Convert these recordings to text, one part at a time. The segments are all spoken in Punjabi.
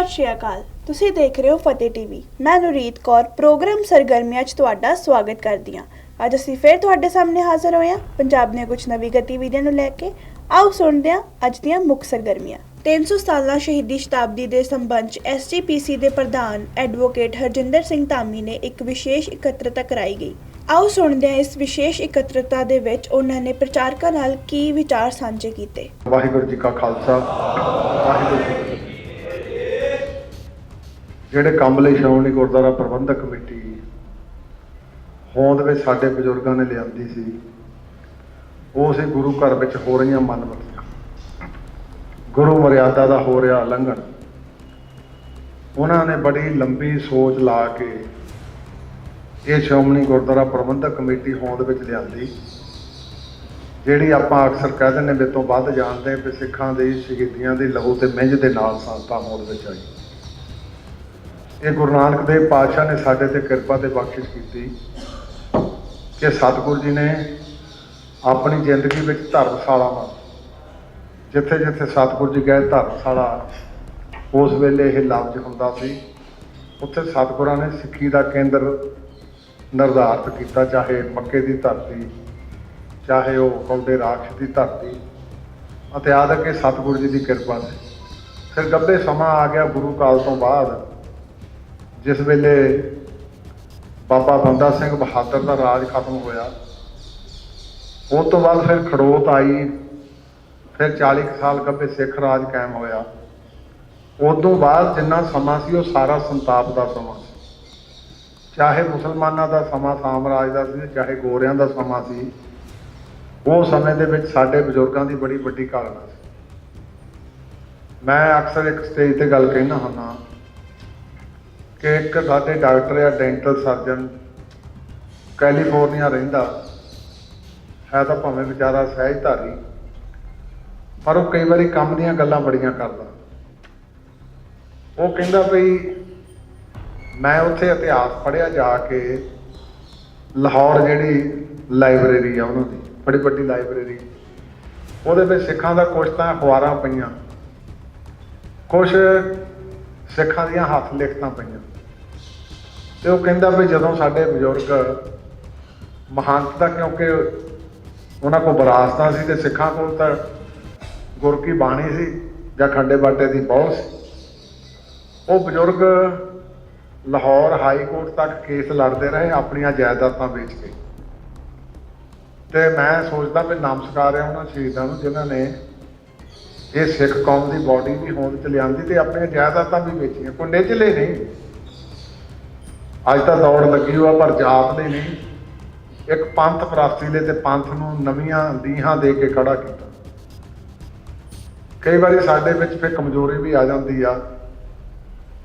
ਸਤਿ ਸ਼੍ਰੀ ਅਕਾਲ। ਤੁਸੀਂ ਦੇਖ ਰਹੇ ਹੋ ਫਤਿਹ ਟੀਵੀ। ਮੈਂ ਨੂਰੀਤ ਕੌਰ, ਪ੍ਰੋਗਰਾਮ ਸਰਗਰਮੀਆਂ 'ਚ ਤੁਹਾਡਾ ਸਵਾਗਤ ਕਰਦੀ ਹਾਂ। ਅੱਜ ਅਸੀਂ ਫਿਰ ਤੁਹਾਡੇ ਸਾਹਮਣੇ ਹਾਜ਼ਰ ਹੋਏ ਹਾਂ ਪੰਜਾਬ ਦੀਆਂ ਕੁਝ ਨਵੀਂ ਗਤੀਵਿਧੀਆਂ ਨੂੰ ਲੈ ਕੇ। ਆਓ ਸੁਣਦੇ ਹਾਂ ਅੱਜ ਦੀਆਂ ਮੁੱਖ ਸਰਗਰਮੀਆਂ। 300 ਸਾਲਾ ਸ਼ਹੀਦੀ ਸ਼ਤਾਬਦੀ ਦੇ ਸੰਬੰਧ 'ਚ ਐਸਜੀਪੀਸੀ ਦੇ ਪ੍ਰਧਾਨ ਐਡਵੋਕੇਟ ਹਰਜਿੰਦਰ ਸਿੰਘ ਧਾਮੀ ਨੇ ਇੱਕ ਵਿਸ਼ੇਸ਼ ਇਕੱਤਰਤਾ ਕਰਾਈ ਗਈ। ਆਓ ਸੁਣਦੇ ਹਾਂ ਇਸ ਵਿਸ਼ੇਸ਼ ਇਕੱਤਰਤਾ ਦੇ ਵਿੱਚ ਉਹਨਾਂ ਨੇ ਪ੍ਰਚਾਰਕਾਂ ਨਾਲ ਕੀ ਵਿਚਾਰ ਸਾਂਝੇ ਕੀਤੇ। ਵਾਹਿਗੁਰੂ ਜੀ ਕਾ ਖਾਲਸਾ, ਵਾਹਿਗੁਰੂ ਜੀ ਜਿਹੜੇ ਕੰਮ ਲਈ ਸ਼੍ਰੋਮਣੀ ਗੁਰਦੁਆਰਾ ਪ੍ਰਬੰਧਕ ਕਮੇਟੀ ਹੋਂਦ ਵਿੱਚ ਸਾਡੇ ਬਜ਼ੁਰਗਾਂ ਨੇ ਲਿਆਂਦੀ ਸੀ, ਉਹ ਸੀ ਗੁਰੂ ਘਰ ਵਿੱਚ ਹੋ ਰਹੀਆਂ ਮਨਮਤੀਆਂ। ਗੁਰੂ ਮਰਿਆਦਾ ਦਾ ਹੋ ਰਿਹਾ ਉਲੰਘਣ। ਉਹਨਾਂ ਨੇ ਬੜੀ ਲੰਬੀ ਸੋਚ ਲਾ ਕੇ ਇਹ ਸ਼੍ਰੋਮਣੀ ਗੁਰਦੁਆਰਾ ਪ੍ਰਬੰਧਕ ਕਮੇਟੀ ਹੋਂਦ ਵਿੱਚ ਲਿਆਂਦੀ, ਜਿਹੜੀ ਆਪਾਂ ਅਕਸਰ ਕਹਿ ਦਿੰਦੇ ਵੀ ਤੋਂ ਵੱਧ ਜਾਣਦੇ ਵੀ ਸਿੱਖਾਂ ਦੇ, ਸ਼ਹੀਦੀਆਂ ਦੀ ਲਹੂ ਤੇ ਮਿੰਝ ਦੇ ਨਾਲ ਸੰਤਾਂ ਹੋਂਦ ਵਿੱਚ ਆਈ ਇਹ ਗੁਰੂ ਨਾਨਕ ਦੇਵ ਪਾਤਸ਼ਾਹ ਨੇ ਸਾਡੇ ਤੇ ਕਿਰਪਾ ਤੇ ਬਖਸ਼ਿਸ਼ ਕੀਤੀ ਕਿ ਸਤਿਗੁਰੂ ਜੀ ਨੇ ਆਪਣੀ ਜ਼ਿੰਦਗੀ ਵਿੱਚ ਧਰਮਸ਼ਾਲਾ ਧਰਮਸ਼ਾਲਾਵਾਂ ਜਿੱਥੇ ਜਿੱਥੇ ਸਤਿਗੁਰ ਜੀ ਗਏ ਧਰਮਸ਼ਾਲਾ, ਉਸ ਵੇਲੇ ਇਹ ਲਫ਼ਜ਼ ਹੁੰਦਾ ਸੀ। ਉੱਥੇ ਸਤਿਗੁਰਾਂ ਨੇ ਸਿੱਖੀ ਦਾ ਕੇਂਦਰ ਨਿਰਧਾਰਤ ਕੀਤਾ, ਚਾਹੇ ਮੱਕੇ ਦੀ ਧਰਤੀ, ਚਾਹੇ ਉਹ ਕੌਡੇ ਰਾਖਸ਼ ਦੀ ਧਰਤੀ। ਅਤੇ ਆਦਿ ਕੇ ਸਤਿਗੁਰੂ ਜੀ ਦੀ ਕਿਰਪਾ ਸੀ। ਫਿਰ ਗੱਬੇ ਸਮਾਂ ਆ ਗਿਆ ਗੁਰੂ ਕਾਲ ਤੋਂ ਬਾਅਦ। ਜਿਸ ਵੇਲੇ ਬਾਬਾ ਬੰਦਾ ਸਿੰਘ ਬਹਾਦਰ ਦਾ ਰਾਜ ਖਤਮ ਹੋਇਆ, ਉਸ ਤੋਂ ਬਾਅਦ ਫਿਰ ਖੜੋਤ ਆਈ, ਫਿਰ 40 ਕੁ ਸਾਲ ਗੱਬੇ ਸਿੱਖ ਰਾਜ ਕਾਇਮ ਹੋਇਆ। ਉਦੋਂ ਬਾਅਦ ਜਿੰਨਾ ਸਮਾਂ ਸੀ ਉਹ ਸਾਰਾ ਸੰਤਾਪ ਦਾ ਸਮਾਂ ਸੀ। ਚਾਹੇ ਮੁਸਲਮਾਨਾਂ ਦਾ ਸਮਾਂ, ਸਾਮਰਾਜ ਦਾ ਸੀ, ਚਾਹੇ ਗੋਰਿਆਂ ਦਾ ਸਮਾਂ ਸੀ, ਉਹ ਸਮੇਂ ਦੇ ਵਿੱਚ ਸਾਡੇ ਬਜ਼ੁਰਗਾਂ ਦੀ ਬੜੀ ਵੱਡੀ ਕਾਲਨਾ ਸੀ। ਮੈਂ ਅਕਸਰ ਇੱਕ ਸਟੇਜ ਤੇ ਗੱਲ ਕਹਿਣਾ ਹੁੰਦਾ ਕਿ ਇੱਕ ਸਾਡੇ ਡਾਕਟਰ ਆ ਡੈਂਟਲ ਸਰਜਨ ਕੈਲੀਫੋਰਨੀਆ ਰਹਿੰਦਾ, ਹੈ ਤਾਂ ਭਾਵੇਂ ਵਿਚਾਰਾ ਸਹਿਜਧਾਰੀ, ਪਰ ਉਹ ਕਈ ਵਾਰੀ ਕੰਮ ਦੀਆਂ ਗੱਲਾਂ ਬੜੀਆਂ ਕਰਦਾ। ਉਹ ਕਹਿੰਦਾ ਵੀ ਮੈਂ ਉੱਥੇ ਇਤਿਹਾਸ ਪੜ੍ਹਿਆ ਜਾ ਕੇ ਲਾਹੌਰ ਜਿਹੜੀ ਲਾਇਬ੍ਰੇਰੀ ਆ ਉਹਨਾਂ ਦੀ, ਬੜੀ ਵੱਡੀ ਲਾਇਬ੍ਰੇਰੀ। ਉਹਦੇ ਵਿੱਚ ਸਿੱਖਾਂ ਦਾ ਕੁਛ ਤਾਂ ਅਖਬਾਰਾਂ ਪਈਆਂ, ਕੁਛ ਸਿੱਖਾਂ ਦੀਆਂ ਹੱਥ ਲਿਖਤਾਂ ਪਈਆਂ। ਤੇ ਉਹ ਕਹਿੰਦਾ ਵੀ ਜਦੋਂ ਸਾਡੇ ਬਜ਼ੁਰਗ ਮਹੰਤ ਦਾ ਕਿਉਂਕਿ ਉਹਨਾਂ ਕੋਲ ਵਿਰਾਸਤਾਂ ਸੀ ਤੇ ਸਿੱਖਾਂ ਕੋਲ ਤਾਂ ਗੁਰ ਕੀ ਬਾਣੀ ਸੀ ਜਾਂ ਖੰਡੇ ਬਾਟੇ ਦੀ ਬਹੁਤ ਸੀ। ਉਹ ਬਜ਼ੁਰਗ ਲਾਹੌਰ ਹਾਈ ਕੋਰਟ ਤੱਕ ਕੇਸ ਲੜਦੇ ਰਹੇ, ਆਪਣੀਆਂ ਜਾਇਦਾਦਾਂ ਵੇਚ ਕੇ। ਤੇ ਮੈਂ ਸੋਚਦਾ ਵੀ ਨਮਸਕਾਰ ਹੈ ਉਹਨਾਂ ਸ਼ਹੀਦਾਂ ਨੂੰ ਜਿਨ੍ਹਾਂ ਨੇ ਇਹ ਸਿੱਖ ਕੌਮ ਦੀ ਬਾਡੀ ਵੀ ਹੋਂਦ ਚ ਲਿਆਂਦੀ ਤੇ ਆਪਣੀਆਂ ਜਾਇਦਾਦਾਂ ਵੀ ਵੇਚੀਆਂ। ਕੋਈ ਨਿਚਲੇ ਨਹੀਂ। ਅੱਜ ਤਾਂ ਦੌੜ ਲੱਗੀ ਹੋਆ, ਪਰ ਜਾਤ ਦੇ ਨਹੀਂ। ਇੱਕ ਪੰਥ ਪ੍ਰਾਪਤੀ ਦੇ ਤੇ ਪੰਥ ਨੂੰ ਨਵੀਆਂ ਲੀਹਾਂ ਦੇ ਕੇ ਖੜਾ ਕੀਤਾ। ਕਈ ਵਾਰੀ ਸਾਡੇ ਵਿੱਚ ਫਿਰ ਕਮਜ਼ੋਰੀ ਵੀ ਆ ਜਾਂਦੀ ਆ।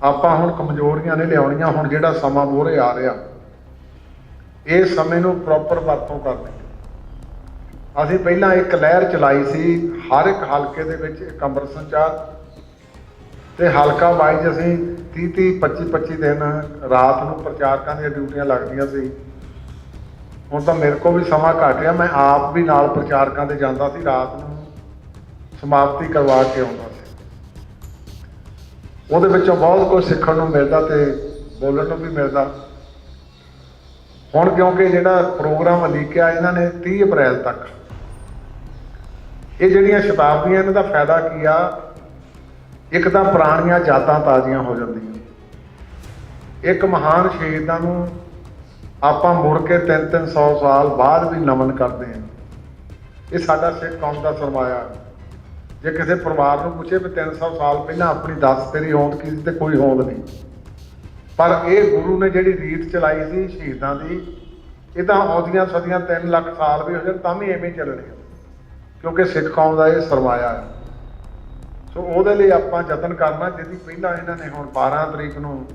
ਆਪਾਂ ਹੁਣ ਕਮਜ਼ੋਰੀਆਂ ਨਹੀਂ ਲਿਆਉਣੀਆਂ, ਹੁਣ ਜਿਹੜਾ ਸਮਾਂ ਮੋਹਰੇ ਆ ਰਿਹਾ। ਇਹ ਸਮੇਂ ਨੂੰ ਪ੍ਰੋਪਰ ਵਰਤੋਂ ਕਰਨੀ। ਅਸੀਂ ਪਹਿਲਾਂ ਇੱਕ ਲਹਿਰ ਚਲਾਈ ਸੀ, ਹਰ ਇੱਕ ਹਲਕੇ ਦੇ ਵਿੱਚ ਇੱਕ ਅੰਮ੍ਰਿਤ ਸੰਚਾਰ ਤੇ ਹਲਕਾ ਵਾਈਜ਼ ਅਸੀਂ 30 30 25 25 ਦਿਨ ਰਾਤ ਨੂੰ ਪ੍ਰਚਾਰਕਾਂ ਦੀਆਂ ਡਿਊਟੀਆਂ ਲੱਗਦੀਆਂ ਸੀ। ਹੁਣ ਤਾਂ ਮੇਰੇ ਕੋਲ ਵੀ ਸਮਾਂ ਘੱਟ ਗਿਆ ਮੈਂ ਆਪ ਵੀ ਨਾਲ ਪ੍ਰਚਾਰਕਾਂ ਦੇ ਜਾਂਦਾ ਸੀ, ਰਾਤ ਨੂੰ ਸਮਾਪਤੀ ਕਰਵਾ ਕੇ ਆਉਂਦਾ ਸੀ। ਉਹਦੇ ਵਿੱਚੋਂ ਬਹੁਤ ਕੁਝ ਸਿੱਖਣ ਨੂੰ ਮਿਲਦਾ ਤੇ ਬੋਲਣ ਨੂੰ ਵੀ ਮਿਲਦਾ। ਹੁਣ ਕਿਉਂਕਿ ਜਿਹੜਾ ਪ੍ਰੋਗਰਾਮ ਲਿਖਿਆ ਇਹਨਾਂ ਨੇ 30 ਅਪ੍ਰੈਲ ਤੱਕ, ਇਹ ਜਿਹੜੀਆਂ ਸ਼ਤਾਬਦੀਆਂ, ਇਹਨਾਂ ਦਾ ਫਾਇਦਾ ਕੀ ਆ? ਇੱਕ ਤਾਂ ਪੁਰਾਣੀਆਂ ਯਾਦਾਂ ਤਾਜ਼ੀਆਂ ਹੋ ਜਾਂਦੀਆਂ। ਇੱਕ ਮਹਾਨ ਸ਼ਹੀਦਾਂ ਨੂੰ ਆਪਾਂ ਮੁੜ ਕੇ 3-300 ਸਾਲ ਬਾਅਦ ਵੀ ਨਮਨ ਕਰਦੇ ਹਾਂ। ਇਹ ਸਾਡਾ ਸਿੱਖ ਕੌਮ ਦਾ ਸਰਮਾਇਆ। ਜੇ ਕਿਸੇ ਪਰਿਵਾਰ ਨੂੰ ਪੁੱਛੇ ਵੀ 300 ਸਾਲ ਪਹਿਲਾਂ ਆਪਣੀ ਦੱਸ ਤੇਰੀ ਹੋਂਦ ਕੀ ਸੀ ਤੇ ਕੋਈ ਹੋਂਦ ਨਹੀਂ। ਪਰ ਇਹ ਗੁਰੂ ਨੇ ਜਿਹੜੀ ਰੀਤ ਚਲਾਈ ਸੀ ਸ਼ਹੀਦਾਂ ਦੀ, ਇਹ ਤਾਂ ਆਉਂਦੀਆਂ ਸਦੀਆਂ 3 ਲੱਖ ਸਾਲ ਵੀ ਹੋ ਜਾਣ, ਤਾਂ ਵੀ ਐਵੇਂ ਹੀ ਚੱਲਣੀ ਕਿਉਂਕਿ ਸਿੱਖ ਕੌਮ ਦਾ ਇਹ ਸਰਮਾਇਆ ਹੈ। ਸੋ ਉਹਦੇ ਲਈ ਆਪਾਂ ਯਤਨ ਕਰਨਾ, ਜਿਹਦੀ ਪਹਿਲਾਂ ਇਹਨਾਂ ਨੇ ਹੁਣ 12 ਤਰੀਕ ਨੂੰ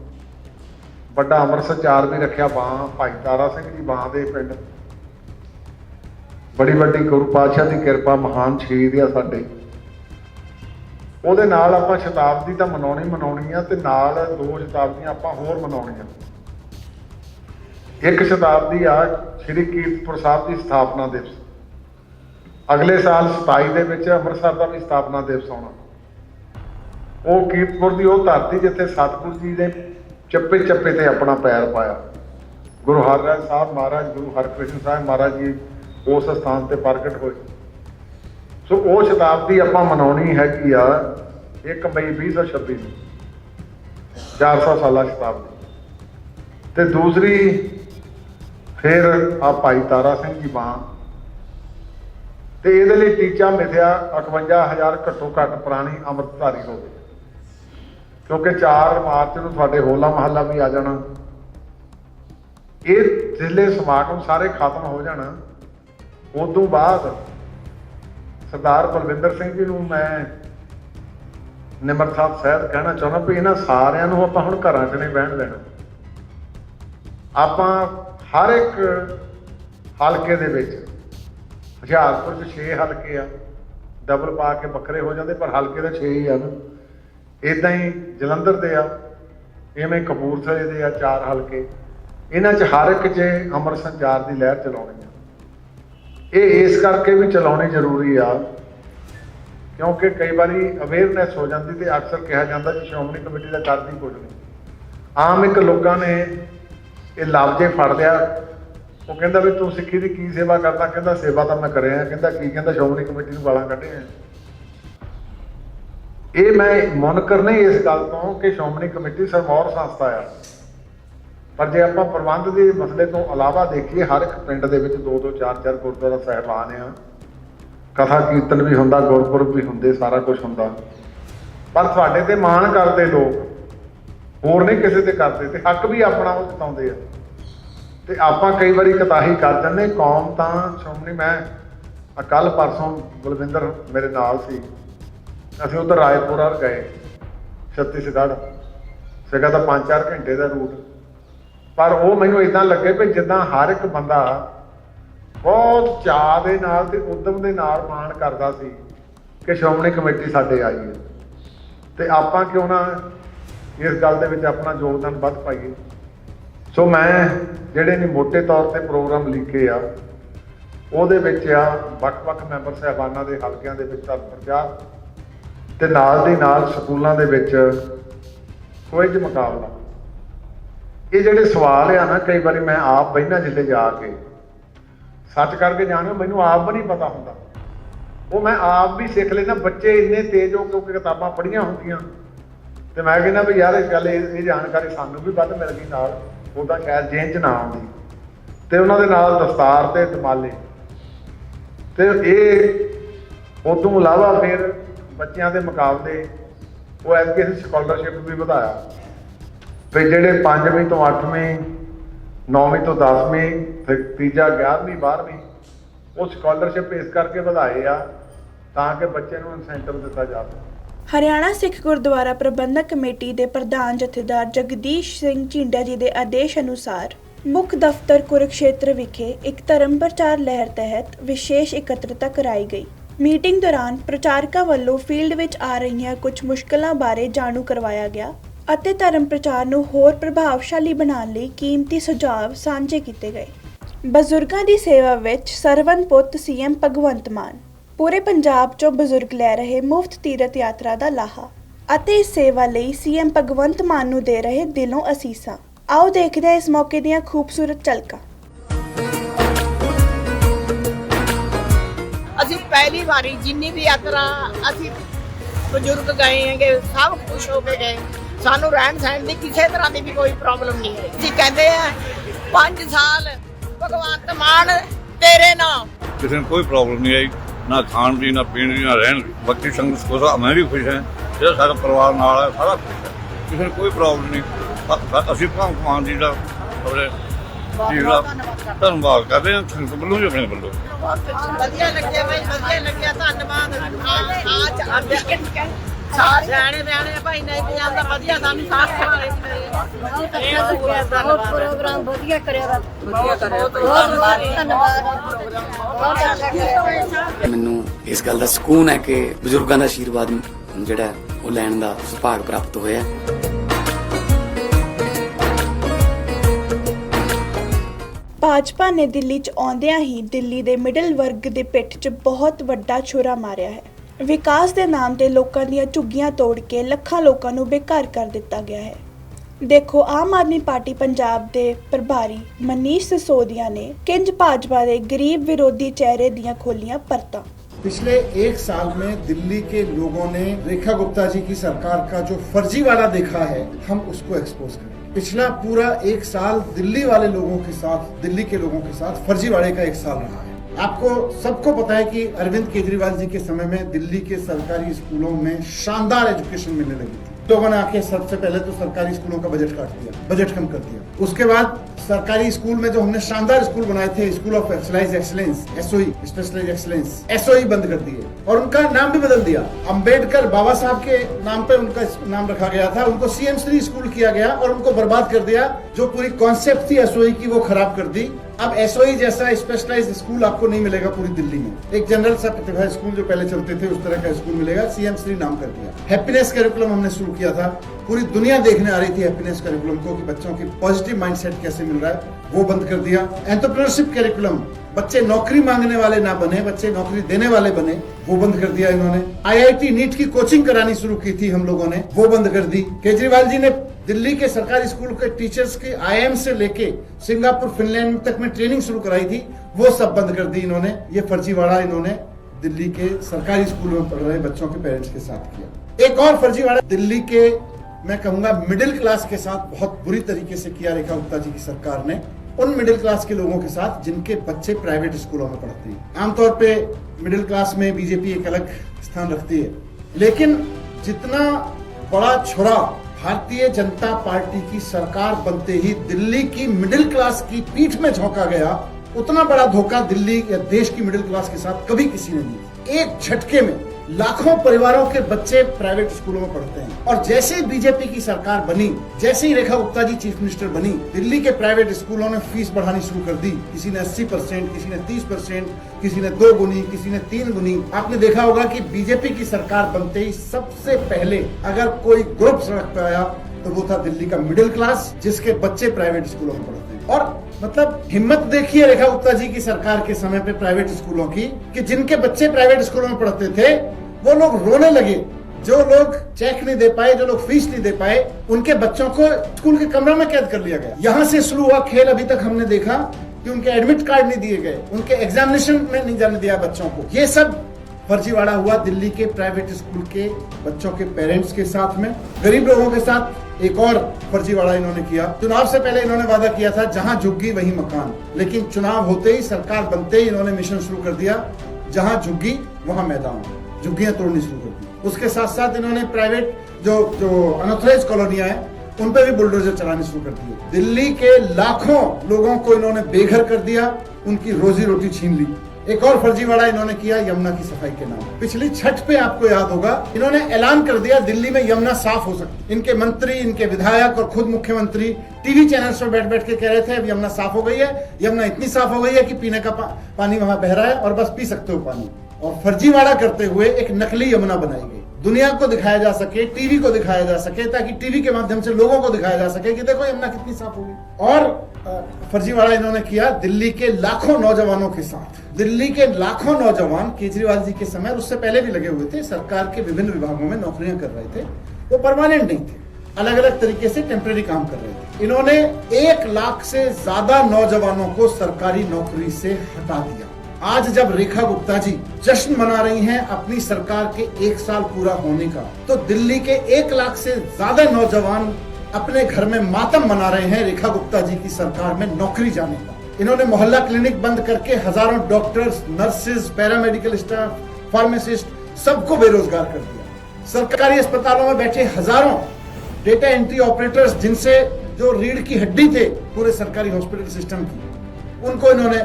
ਵੱਡਾ ਅੰਮ੍ਰਿਤਸਰ ਚਾਰ ਵੀ ਰੱਖਿਆ ਬਾਹ, ਭਾਈ ਤਾਰਾ ਸਿੰਘ ਜੀ ਬਾਹ ਦੇ ਪਿੰਡ। ਬੜੀ ਵੱਡੀ ਗੁਰੂ ਪਾਤਸ਼ਾਹ ਦੀ ਕਿਰਪਾ, ਮਹਾਨ ਸ਼ਹੀਦ ਆ ਸਾਡੇ। ਉਹਦੇ ਨਾਲ ਆਪਾਂ ਸ਼ਤਾਬਦੀ ਤਾਂ ਮਨਾਉਣੀ ਮਨਾਉਣੀ ਆ ਤੇ ਨਾਲ ਦੋ ਸ਼ਤਾਬਦੀਆਂ ਆਪਾਂ ਹੋਰ ਮਨਾਉਣੀਆਂ। ਇੱਕ ਸ਼ਤਾਬਦੀ ਆ ਸ੍ਰੀ ਕੀਰਤਪੁਰ ਸਾਹਿਬ ਦੀ ਸਥਾਪਨਾ ਦਿਵਸ। ਅਗਲੇ ਸਾਲ 27 ਦੇ ਵਿੱਚ ਅੰਮ੍ਰਿਤਸਰ ਦਾ ਵੀ ਸਥਾਪਨਾ ਦਿਵਸ ਆਉਣਾ। ਉਹ ਕੀਰਤਪੁਰ ਦੀ, ਉਹ ਧਰਤੀ ਜਿੱਥੇ ਸਤਿਗੁਰੂ ਜੀ ਨੇ ਚੱਪੇ ਚੱਪੇ ਤੇ ਆਪਣਾ ਪੈਰ ਪਾਇਆ। ਗੁਰੂ ਹਰਿਰਾਏ ਸਾਹਿਬ ਮਹਾਰਾਜ, ਗੁਰੂ ਹਰਕ੍ਰਿਸ਼ਨ ਸਾਹਿਬ ਮਹਾਰਾਜ ਜੀ ਉਸ ਸਥਾਨ ਤੇ ਪ੍ਰਗਟ ਹੋਏ। ਸੋ ਉਹ ਸ਼ਤਾਬਦੀ ਆਪਾਂ ਮਨਾਉਣੀ ਹੈਗੀ ਆ 1 ਮਈ 2026 ਨੂੰ 400 ਸਾਲਾ ਸ਼ਤਾਬਦੀ। ਤੇ ਦੂਸਰੀ ਫਿਰ ਆ ਭਾਈ ਤਾਰਾ ਸਿੰਘ ਜੀ ਬਾਂ ਤੇ ਇਹਦੇ ਲਈ ਟੀਚਾ ਮਿਥਿਆ 51000 ਘੱਟੋ ਘੱਟ ਪੁਰਾਣੀ ਅੰਮ੍ਰਿਤਧਾਰੀ ਹੋਵੇ। ਕਿਉਂਕਿ 4 ਮਾਰਚ ਨੂੰ ਤੁਹਾਡੇ ਹੋਲਾ ਮਹੱਲਾ ਵੀ ਆ ਜਾਣਾ। ਇਹ ਜ਼ਿਲ੍ਹੇ ਸਮਾਗਮ ਸਾਰੇ ਖਤਮ ਹੋ ਜਾਣਾ। ਉਸ ਤੋਂ ਬਾਅਦ ਸਰਦਾਰ ਬਲਵਿੰਦਰ ਸਿੰਘ ਜੀ ਨੂੰ ਮੈਂ ਨਿਮਰ ਸਾਹਿਬ ਸਹਿਤ ਕਹਿਣਾ ਚਾਹੁੰਦਾ ਵੀ ਇਹਨਾਂ ਸਾਰਿਆਂ ਨੂੰ ਆਪਾਂ ਹੁਣ ਘਰਾਂ 'ਚ ਨਹੀਂ ਬਹਿਣ ਦੇਣਾ। ਆਪਾਂ ਹਰ ਇੱਕ ਹਲਕੇ ਦੇ ਵਿੱਚ, ਹੁਸ਼ਿਆਰਪੁਰ 'ਚ 6 ਹਲਕੇ ਆ ਡਬਲ ਪਾ ਕੇ ਵੱਖਰੇ ਹੋ ਜਾਂਦੇ, ਪਰ ਹਲਕੇ ਦੇ 6 ਹੀ ਆ ਨਾ। ਇਦਾਂ ਹੀ ਜਲੰਧਰ ਦੇ ਆ, ਇਵੇਂ ਕਪੂਰਥਲੇ ਦੇ ਆ ਚਾਰ ਹਲਕੇ। ਇਹਨਾਂ 'ਚ ਹਰ ਇੱਕ 'ਚ ਅਮਰ ਸੰਚਾਰ ਦੀ ਲਹਿਰ ਚਲਾਉਣੀ ਆ। ਇਹ ਇਸ ਕਰਕੇ ਵੀ ਚਲਾਉਣੀ ਜ਼ਰੂਰੀ ਆ, ਕਿਉਂਕਿ ਕਈ ਵਾਰੀ ਅਵੇਅਰਨੈਸ ਹੋ ਜਾਂਦੀ ਤੇ ਅਕਸਰ ਕਿਹਾ ਜਾਂਦਾ ਕਿ ਸ਼੍ਰੋਮਣੀ ਕਮੇਟੀ ਦਾ ਕਰਦੀ ਕੁਝ ਨਹੀਂ। ਆਮ ਇੱਕ ਲੋਕਾਂ ਨੇ ਇਹ ਲਫ਼ਜ਼ੇ ਫੜ ਲਿਆ। ਉਹ ਕਹਿੰਦਾ ਵੀ ਤੂੰ ਸਿੱਖੀ ਦੀ ਕੀ ਸੇਵਾ ਕਰਦਾ? ਕਹਿੰਦਾ ਸੇਵਾ ਤਾਂ ਮੈਂ ਕਰਿਆ। ਕਹਿੰਦਾ ਕੀ? ਕਹਿੰਦਾ ਸ਼੍ਰੋਮਣੀ ਕਮੇਟੀ ਨੂੰ ਗਾਲਾਂ ਕੱਢੀਆਂ। ਇਹ ਮੈਂ ਮੁਨਕਰ ਨਹੀਂ ਇਸ ਗੱਲ ਤੋਂ ਕਿ ਸ਼੍ਰੋਮਣੀ ਕਮੇਟੀ ਸਰਮੌਰ ਸੰਸਥਾ ਆ। ਪਰ ਜੇ ਆਪਾਂ ਪ੍ਰਬੰਧ ਦੇ ਮਸਲੇ ਤੋਂ ਇਲਾਵਾ ਦੇਖੀਏ, ਹਰ ਇੱਕ ਪਿੰਡ ਦੇ ਵਿੱਚ ਦੋ ਦੋ ਚਾਰ ਚਾਰ ਗੁਰਦੁਆਰਾ ਸਾਹਿਬਾਨ ਆ। ਕਥਾ ਕੀਰਤਨ ਵੀ ਹੁੰਦਾ, ਗੁਰਪੁਰਬ ਵੀ ਹੁੰਦੇ, ਸਾਰਾ ਕੁਝ ਹੁੰਦਾ। ਪਰ ਤੁਹਾਡੇ ਤੇ ਮਾਣ ਕਰਦੇ ਲੋਕ, ਹੋਰ ਨਹੀਂ ਕਿਸੇ ਤੇ ਕਰਦੇ ਤੇ ਹੱਕ ਵੀ ਆਪਣਾ ਉਹ ਜਤਾਉਂਦੇ ਆ। ਤੇ ਆਪਾਂ ਕਈ ਵਾਰੀ ਕਤਾਹੀ ਕਰ ਜਾਂਦੇ ਕੌਮ ਤਾਂ ਸ਼੍ਰੋਮਣੀ, ਮੈਂ ਕੱਲ ਪਰਸੋਂ ਬਲਵਿੰਦਰ ਮੇਰੇ ਨਾਲ ਸੀ। ਅਸੀਂ ਉਧਰ ਰਾਏਪੁਰਾ ਗਏ ਛੱਤੀਸਗੜ੍ਹ ਸੀਗਾ ਤਾਂ 5-4 ਘੰਟੇ ਦਾ ਰੂਟ ਪਰ ਉਹ ਮੈਨੂੰ ਇਦਾਂ ਲੱਗੇ ਵੀ ਜਿੱਦਾਂ ਹਰ ਇੱਕ ਬੰਦਾ ਬਹੁਤ ਚਾਅ ਦੇ ਨਾਲ ਤੇ ਉਦਮ ਦੇ ਨਾਲ ਮਾਣ ਕਰਦਾ ਸੀ ਕਿ ਸ਼੍ਰੋਮਣੀ ਕਮੇਟੀ ਸਾਡੇ ਆਈ ਹੈ। ਤੇ ਆਪਾਂ ਕਿਉਂ ਨਾ ਇਸ ਗੱਲ ਦੇ ਵਿੱਚ ਆਪਣਾ ਯੋਗਦਾਨ ਵੱਧ ਪਾਈਏ। ਸੋ ਮੈਂ ਜਿਹੜੇ ਨੇ ਮੋٹے ਤੌਰ ਤੇ ਪ੍ਰੋਗਰਾਮ ਲਿਖੇ ਆ, ਉਹਦੇ ਵਿੱਚ ਆ ਵੱਖ-ਵੱਖ ਮੈਂਬਰ ਸਹਿਬਾਨਾਂ ਦੇ ਹਲਕਿਆਂ ਦੇ ਵਿੱਚ ਧਰਮ ਪ੍ਰਚਾਰ ਤੇ ਨਾਲ ਦੀ ਨਾਲ ਸਕੂਲਾਂ ਦੇ ਵਿੱਚ ਕੁਇਜ਼ ਮੁਕਾਬਲਾ। ਇਹ ਜਿਹੜੇ ਸਵਾਲ ਆ ਨਾ, ਕਈ ਵਾਰੀ ਮੈਂ ਆਪ ਬਹਿਨਾ ਜਿੱਥੇ ਜਾ ਕੇ। ਸੱਚ ਕਰਕੇ ਜਾਣਿਓ, ਮੈਨੂੰ ਆਪ ਵੀ ਨਹੀਂ ਪਤਾ ਹੁੰਦਾ। ਉਹ ਮੈਂ ਆਪ ਵੀ ਸਿੱਖ ਲੈਣਾ ਬੱਚੇ ਇੰਨੇ ਤੇਜ਼ ਹੋ ਕਿਉਂਕਿ ਕਿਤਾਬਾਂ ਪੜ੍ਹੀਆਂ ਹੁੰਦੀਆਂ। ਤੇ ਮੈਂ ਕਹਿੰਦਾ ਵੀ ਯਾਰ, ਇਹ ਗੱਲ ਇਹ ਇਹ ਜਾਣਕਾਰੀ ਸਾਨੂੰ ਵੀ ਵੱਧ ਮਿਲ ਗਈ ਨਾਲ ਉਹਦਾ ਸ਼ਾਇਦ ਜੇਨ ਚ ਨਾ ਆਉਂਦੀ। ਤੇ ਉਹਨਾਂ ਦੇ ਨਾਲ ਦਸਤਾਰ ਤੇ ਦਮਾਲੇ ਤੇ ਇਹ ਉਦੋਂ ਇਲਾਵਾ ਫਿਰ ਬੱਚਿਆਂ ਦੇ ਮੁਕਾਬਲੇ ਉਹ ਐਜੂਕੇਸ਼ਨ ਸਕਾਲਰਸ਼ਿਪ ਵੀ ਵਧਾਇਆ। ਵੀ ਜਿਹੜੇ 5ਵੀਂ ਤੋਂ 8ਵੀਂ 9ਵੀਂ ਤੋਂ 10ਵੀਂ ਫਿਰ ਤੀਜਾ 11ਵੀਂ 12ਵੀਂ ਉਹ ਸਕਾਲਰਸ਼ਿਪ ਇਸ ਕਰਕੇ ਵਧਾਏ ਆ ਤਾਂ ਕਿ ਬੱਚੇ ਨੂੰ ਇਨਸੈਂਟਿਵ ਦਿੱਤਾ ਜਾਵੇ। ਹਰਿਆਣਾ ਸਿੱਖ ਗੁਰਦੁਆਰਾ ਪ੍ਰਬੰਧਕ ਕਮੇਟੀ ਦੇ ਪ੍ਰਧਾਨ ਜਥੇਦਾਰ ਜਗਦੀਸ਼ ਸਿੰਘ ਝਿੰਡਾ ਜੀ ਦੇ ਆਦੇਸ਼ ਅਨੁਸਾਰ ਮੁੱਖ ਦਫ਼ਤਰ ਕੁਰੂਕਸ਼ੇਤਰ ਵਿਖੇ ਇੱਕ ਧਰਮ ਪ੍ਰਚਾਰ ਲਹਿਰ ਤਹਿਤ ਵਿਸ਼ੇਸ਼ ਇਕੱਤਰਤਾ ਕਰਾਈ ਗਈ। ਮੀਟਿੰਗ ਦੌਰਾਨ ਪ੍ਰਚਾਰਕਾਂ ਵੱਲੋਂ ਫੀਲਡ ਵਿੱਚ ਆ ਰਹੀਆਂ ਕੁਝ ਮੁਸ਼ਕਲਾਂ ਬਾਰੇ ਜਾਣੂ ਕਰਵਾਇਆ ਗਿਆ ਅਤੇ ਧਰਮ ਪ੍ਰਚਾਰ ਨੂੰ ਹੋਰ ਪ੍ਰਭਾਵਸ਼ਾਲੀ ਬਣਾਉਣ ਲਈ ਕੀਮਤੀ ਸੁਝਾਅ ਸਾਂਝੇ ਕੀਤੇ ਗਏ। ਬਜ਼ੁਰਗਾਂ ਦੀ ਸੇਵਾ ਵਿੱਚ ਸਰਵਨ ਪੁੱਤ ਸੀਐਮ ਭਗਵੰਤ ਮਾਨ, ਪੂਰੇ ਪੰਜਾਬ 'ਚੋਂ ਬਜ਼ੁਰਗ ਲੈ ਰਹੇ ਮੁਫਤ ਤੀਰਥ ਯਾਤਰਾ ਦਾ ਲਾਹਾ ਅਤੇ ਇਸ ਸੇਵਾ ਲਈ ਸੀਐਮ ਭਗਵੰਤ ਮਾਨ ਨੂੰ ਦੇ ਰਹੇ ਦਿਲੋਂ ਅਸੀਸਾਂ। ਆਓ ਦੇਖਦੇ ਹਾਂ ਇਸ ਮੌਕੇ ਦੀਆਂ ਖੂਬਸੂਰਤ ਝਲਕਾਂ। ਪਹਿਲੀ ਵਾਰੀ, ਜਿੰਨੀ ਵੀ ਯਾਤਰਾ ਅਸੀਂ ਬਜ਼ੁਰਗ ਗਏ ਹੈਗੇ, ਸਭ ਖੁਸ਼ ਹੋ ਕੇ ਗਏ। ਸਾਨੂੰ ਰਹਿਣ ਸਹਿਣ ਦੀ ਕਿਸੇ ਤਰ੍ਹਾਂ ਦੀ ਵੀ ਕੋਈ ਪ੍ਰੋਬਲਮ ਨਹੀਂ ਹੈ। ਜੀ ਕਹਿੰਦੇ ਆ 5 ਸਾਲ ਭਗਵੰਤ ਮਾਨ, ਤੇਰੇ ਨਾਮ। ਕਿਸੇ ਨੂੰ ਕੋਈ ਪ੍ਰੋਬਲਮ ਨਹੀਂ ਆਈ, ਨਾ ਖਾਣ ਦੀ, ਨਾ ਪੀਣ ਦੀ, ਨਾ ਰਹਿਣ ਦੀ। ਬਾਕੀ ਸੰਗਤ ਖੁਸ਼ ਮੈਂ ਵੀ ਖੁਸ਼ ਹਾਂ। ਜਿਹੜਾ ਸਾਡਾ ਪਰਿਵਾਰ ਨਾਲ ਹੈ, ਸਾਰਾ ਖੁਸ਼ ਹੈ। ਕਿਸੇ ਨੂੰ ਕੋਈ ਪ੍ਰੋਬਲਮ ਨਹੀਂ। ਅਸੀਂ ਭਗਵਾਨ ਮਾਨ ਜੀ ਦਾ ਆਪਣੇ ਜੀ ਦਾ ਧੰਨਵਾਦ ਕਰਦੇ। ਹਾਂ ਸੰਗਤ ਵੱਲੋਂ ਵੀ ਆਪਣੇ ਵੱਲੋਂ। ਵਧੀਆ ਲੱਗਿਆ ਬਈ ਵਧੀਆ ਲੱਗਿਆ ਧੰਨਵਾਦ। ਆ ਆ ਆ ਸਾਰੇ ਸਿਆਣੇ ਬਿਆਣੇ ਭਾਈ ਨਹੀਂ ਪੰਜਾਬ ਦਾ ਵਧੀਆ ਸਾਨੂੰ ਸਾਥ ਸਵਾਰੇ ਇਹ ਪੂਰਾ ਬਹੁਤ ਧੰਨਵਾਦ। ਪ੍ਰੋਗਰਾਮ ਵਧੀਆ ਕਰਿਆ ਵਾ ਵਧੀਆ ਕਰਿਆ ਬਹੁਤ ਬਹੁਤ ਧੰਨਵਾਦ। ਬਹੁਤ ਅੱਛਾ ਕਰਿਆ ਮੈਨੂੰ ਇਸ ਗੱਲ ਦਾ ਸਕੂਨ ਹੈ ਕਿ ਬਜ਼ੁਰਗਾਂ ਦਾ ਆਸ਼ੀਰਵਾਦ ਜਿਹੜਾ ਉਹ ਲੈਣ ਦਾ ਸੁਭਾਗ ਪ੍ਰਾਪਤ ਹੋਇਆ। ਭਾਜਪਾ ਨੇ ਦਿੱਲੀ 'ਚ ਆਉਂਦਿਆਂ ਹੀ ਦਿੱਲੀ ਦੇ ਮਿਡਲ ਵਰਗ ਦੇ ਪਿੱਠ 'ਚ ਬਹੁਤ ਵੱਡਾ ਛੁਰਾ ਮਾਰਿਆ ਹੈ ਵਿਕਾਸ ਦੇ ਨਾਮ ਤੇ ਲੋਕਾਂ ਦੀਆਂ ਝੁੱਗੀਆਂ ਤੋੜ ਕੇ ਲੱਖਾਂ ਲੋਕਾਂ ਨੂੰ ਬੇਘਰ ਕਰ ਦਿੱਤਾ ਗਿਆ ਹੈ ਦੇਖੋ ਆਮ ਆਦਮੀ ਪਾਰਟੀ ਪੰਜਾਬ ਦੇ ਪ੍ਰਭਾਰੀ ਮਨੀਸ਼ ਸਿਸੋਦੀਆ ਨੇ ਕਿੰਜ ਭਾਜਪਾ ਦੇ ਗਰੀਬ ਵਿਰੋਧੀ ਚਿਹਰੇ ਦੀਆਂ ਖੋਲੀਆਂ ਪਰਤਾਂ पिछले एक साल में दिल्ली के लोगों ने रेखा गुप्ता जी की सरकार का जो फर्जीवाड़ा देखा है हम उसको एक्सपोज करें पिछला पूरा एक साल दिल्ली वाले लोगों के साथ, दिल्ली के लोगों के साथ फर्जीवाड़े का एक साल रहा है। आपको सबको पता है कि अरविंद केजरीवाल जी के समय में दिल्ली के सरकारी स्कूलों में शानदार एजुकेशन मिलने लगी थी। लोगों ने आके सबसे पहले तो सरकारी स्कूलों का बजट काट दिया, बजट कम कर दिया। उसके बाद सरकारी स्कूल में जो हमने शानदार स्कूल बनाए थे, school of एक्सलाइज excellence SOE specialise excellence SOE बंद कर दिए। और उनका नाम भी बदल दिया। अंबेडकर बाबा साहब के नाम पर उनका नाम रखा गया था, उनको सीएम श्री स्कूल किया गया और उनको बर्बाद कर दिया, जो पूरी कॉन्सेप्ट थी एसओई की वो खराब कर दी। अब एसओई जैसा स्पेशलाइज स्कूल आपको नहीं मिलेगा पूरी दिल्ली में। एक जनरल सा प्रतिभा स्कूल जो पहले चलते थे, उस तरह का स्कूल मिलेगा। सीएम श्री नाम कर दिया। हैप्पीनेस कैरिकुलम हमने शुरू किया था। पूरी दुनिया देखने आ रही थी हैप्पीनेस कैरिकुलम को कि बच्चों की पॉजिटिव माइंडसेट कैसे मिल रहा है, वो बंद कर दिया। एंटरप्रेन्योरशिप कैरिकुलम बच्चे नौकरी मांगने वाले ना बने, बच्चे नौकरी देने वाले बने, वो बंद कर दिया इन्होंने। आईआईटी नीट की कोचिंग करानी शुरू की थी हम लोगों ने, वो बंद कर दी। केजरीवाल जी ने दिल्ली के सरकारी स्कूल के टीचर्स के आईएम से लेके सिंगापुर, फिनलैंड तक में ट्रेनिंग शुरू कराई थी, वो सब बंद कर दी इन्होंने। ये फर्जीवाड़ा इन्होंने दिल्ली के सरकारी स्कूल में पढ़ रहे बच्चों के पेरेंट्स के साथ किया। एक और फर्जीवाड़ा दिल्ली के, मैं कहूँगा मिडिल क्लास के साथ बहुत बुरी तरीके से किया रेखा गुप्ता जी की सरकार ने। उन मिडिल क्लास के लोगों के साथ जिनके बच्चे प्राइवेट स्कूलों में पढ़ते हैं। आमतौर पे मिडिल क्लास में बीजेपी एक अलग स्थान रखती है। लेकिन जितना बड़ा छुरा भारतीय जनता पार्टी की सरकार बनते ही दिल्ली की मिडिल क्लास की पीठ में झोंका गया, उतना बड़ा धोखा दिल्ली या देश की मिडिल क्लास के साथ कभी किसी ने नहीं एक झटके में लाखों परिवारों के बच्चे प्राइवेट स्कूलों में पढ़ते हैं। और जैसे बीजेपी की सरकार बनी, जैसे ही रेखा गुप्ता जी चीफ मिनिस्टर बनी, दिल्ली के प्राइवेट स्कूलों ने फ़ीस बढ़ानी शुरू कर दी। किसी ने 80 परसेंट, किसी ने 30 परसेंट, किसी ने दो गुनी, किसी ने तीन गुनी। आपने देखा होगा कि बीजेपी की सरकार बनते ही सबसे पहले अगर कोई ग्रुप सड़क पे आया तो वो था दिल्ली का मिडिल क्लास, जिसके बच्चे प्राइवेट स्कूलों में पढ़ते हैं और मतलब हिम्मत देखिए रेखा गुप्ता जी की सरकार के समय पे प्राइवेट स्कूलों की, कि जिनके बच्चे प्राइवेट स्कूलों में पढ़ते थे वो लोग रोने लगे। जो लोग चेक नहीं दे पाए, जो लोग फ़ीस नहीं दे पाए, उनके बच्चों को स्कूल के कमरे में कैद कर लिया गया। यहाँ से शुरू हुआ खेल, अभी तक हमने देखा कि उनके एडमिट कार्ड नहीं दिए गए, उनके एग्जामिनेशन में नहीं जाने दिया बच्चों को। ये सब फर्जीवाड़ा हुआ दिल्ली के प्राइवेट स्कूल के बच्चों के पेरेंट्स के साथ में। गरीब लोगों के साथ एक और फर्जीवाड़ा इन्होंने किया। चुनाव से पहले इन्होंने वादा किया था, जहाँ झुग्गी, वही मकान। लेकिन चुनाव होते ही, सरकार बनते ही इन्होंने मिशन शुरू कर दिया, जहाँ झुग्गी, वहाँ मैदान। झुग्गियाँ तोड़नी शुरू कर दी। उसके साथ साथ इन्होंने प्राइवेट जो जो अनऑथराइज कॉलोनियाँ हैं उन पे भी बुलडोजर चलाने शुरू कर दिए। दिल्ली के लाखों लोगों को इन्होंने बेघर कर दिया उनकी रोजी रोटी छीन ली। एक और फर्जीवाड़ा इन्होंने किया यमुना की सफ़ाई के नाम। पिछली छठ पे आपको याद होगा इन्होंने ऐलान कर दिया दिल्ली में यमुना साफ़ हो सकती इनके मंत्री इनके विधायक और खुद मुख्यमंत्री टीवी चैनल्स पर बैठ बैठ के कह रहे थे अब यमुना साफ़ हो गई है। यमुना इतनी साफ़ हो गई है कि पीने का पा, पानी वहाँ बह रहा है और बस पी सकते हो पानी। और फर्जीवाड़ा करते हुए एक नकली यमुना बनाई गई दुनिया को दिखाया जा सके, टीवी को दिखाया जा सके, ताकि टीवी के माध्यम से लोगों को दिखाया जा सके कि देखो यमुना कितनी साफ़ हो गई। और फर्जीवाड़ा इन्होंने किया दिल्ली के लाखों नौजवानों के साथ। दिल्ली के लाखों नौजवान केजरीवाल जी के समय उससे पहले भी लगे हुए थे, सरकार के विभिन्न विभागों में नौकरियाँ कर रहे थे। वो परमानेंट नहीं थे। अलग अलग तरीके से टेम्परेरी काम कर रहे थे। इन्होंने एक लाख से ज़्यादा नौजवानों को सरकारी नौकरी से हटा दिया। आज जब रेखा गुप्ता जी जश्न मना रही हैं अपनी सरकार के एक साल पूरा होने का तो दिल्ली के एक लाख से ज़्यादा नौजवान अपने घर में मातम मना रहे हैं रेखा गुप्ता जी की सरकार में नौकरी जाने का। इन्होंने मोहल्ला क्लिनिक बंद करके हज़ारों doctors nurses paramedical staff, pharmacist, सबको बेरोजगार कर दिया। सरकारी अस्पतालों में बैठे हज़ारों डेटा एंट्री ऑपरेटर्स जिनसे जो रीढ़ की हड्डी थे, पूरे सरकारी हॉस्पिटल सिस्टम की, उनको इन्होंने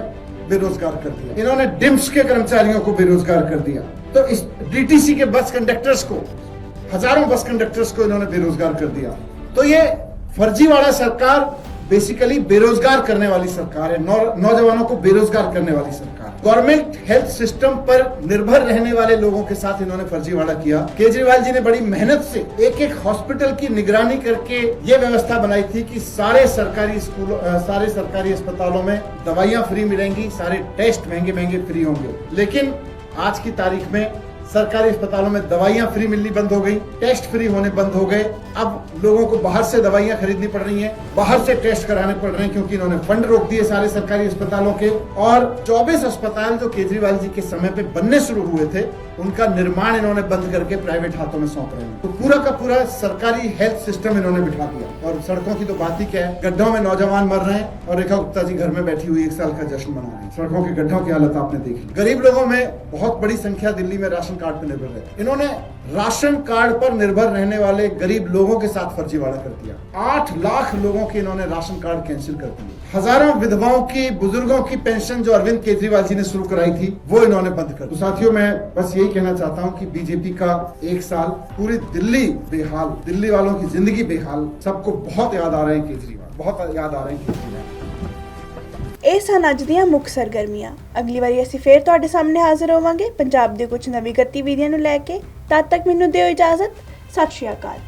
बेरोजगार कर दिया। इन्होंने डिम्स के कर्मचारियों को बेरोजगार कर दिया। तो इस डीटीसी के बस कंडक्टर्स को, हज़ारों बस कंडक्टर्स को इन्होंने बेरोजगार कर दिया। तो ये फर्जीवाड़ा सरकार बेसिकली बेरोजगार करने वाली सरकार है। नौ, नौजवानों को बेरोजगार करने वाली सरकार। गवर्नमेंट हेल्थ सिस्टम पर निर्भर रहने वाले लोगों के साथ इन्होंने फर्जीवाड़ा किया। केजरीवाल जी ने बड़ी मेहनत से एक एक हॉस्पिटल की निगरानी करके ये व्यवस्था बनाई थी कि सारे सरकारी स्कूल सारे सरकारी अस्पतालों में दवाइयाँ फ्री मिलेंगी सारे टेस्ट महँगे महँगे फ्री होंगे। लेकिन आज की तारीख में सरकारी अस्पतालों में दवाइयाँ फ्री मिलनी बंद हो गई, टेस्ट फ्री होने बंद हो गए। अब लोगों को बाहर से दवाइयाँ खरीदनी पड़ रही हैं, बाहर से टेस्ट कराने पड़ रहे हैं क्योंकि इन्होंने फंड रोक दिए सारे सरकारी अस्पतालों के। और 24 अस्पताल जो केजरीवाल जी के समय पे बनने शुरू हुए थे, उनका निर्माण इन्होंने बंद करके प्राइवेट हाथों में सौंप रहे हैं। तो पूरा का पूरा सरकारी हेल्थ सिस्टम इन्होंने बिठा दिया। और सड़कों की तो बात ही क्या है, गड्ढों में नौजवान मर रहे हैं और रेखा गुप्ता जी घर में बैठी हुई एक साल का जश्न मना रही हैं। सड़कों के गड्ढों की हालत आपने देखी। गरीब लोगों में बहुत बड़ी संख्या दिल्ली में राशन कार्ड पर निर्भर रहती। इन्होंने राशन कार्ड पर निर्भर रहने वाले गरीब लोगों के साथ फर्जीवाड़ा कर दिया। आठ लाख लोगों के इन्होंने राशन कार्ड कैंसिल कर दिए। हज़ारों विधवाओं की, बुज़ुर्गों की पेंशन जो अरविंद केजरीवाल जी ने शुरू कराई थी, वो इन्होंने बंद कर तो साथियों, मैं बस यही कहना चाहता हूँ कि बीजेपी का एक साल, पूरी दिल्ली बेहाल, दिल्ली वालों की ज़िंदगी बेहाल, सबको बहुत याद आ रहे हैं केजरीवाल, बहुत याद आ रहे हैं केजरीवाल। ਇਹ ਸਨ ਅੱਜ ਦੀਆਂ ਮੁੱਖ ਸਰਗਰਮੀਆਂ। ਅਗਲੀ ਵਾਰੀ ਅਸੀਂ ਫੇਰ ਤੁਹਾਡੇ ਸਾਹਮਣੇ ਹਾਜ਼ਰ ਹੋਵਾਂਗੇ। ਪੰਜਾਬ ਦੇ ਕੁਝ ਨਵੀਂ ਗਤੀਵਿਧੀਆਂ ਨੂੰ ਲੈ ਕੇ, ਤਦ ਤੱਕ ਮੈਨੂੰ ਦਿਓ ਇਜਾਜ਼ਤ। ਸਤਿ ਸ਼੍ਰੀ ਅਕਾਲ।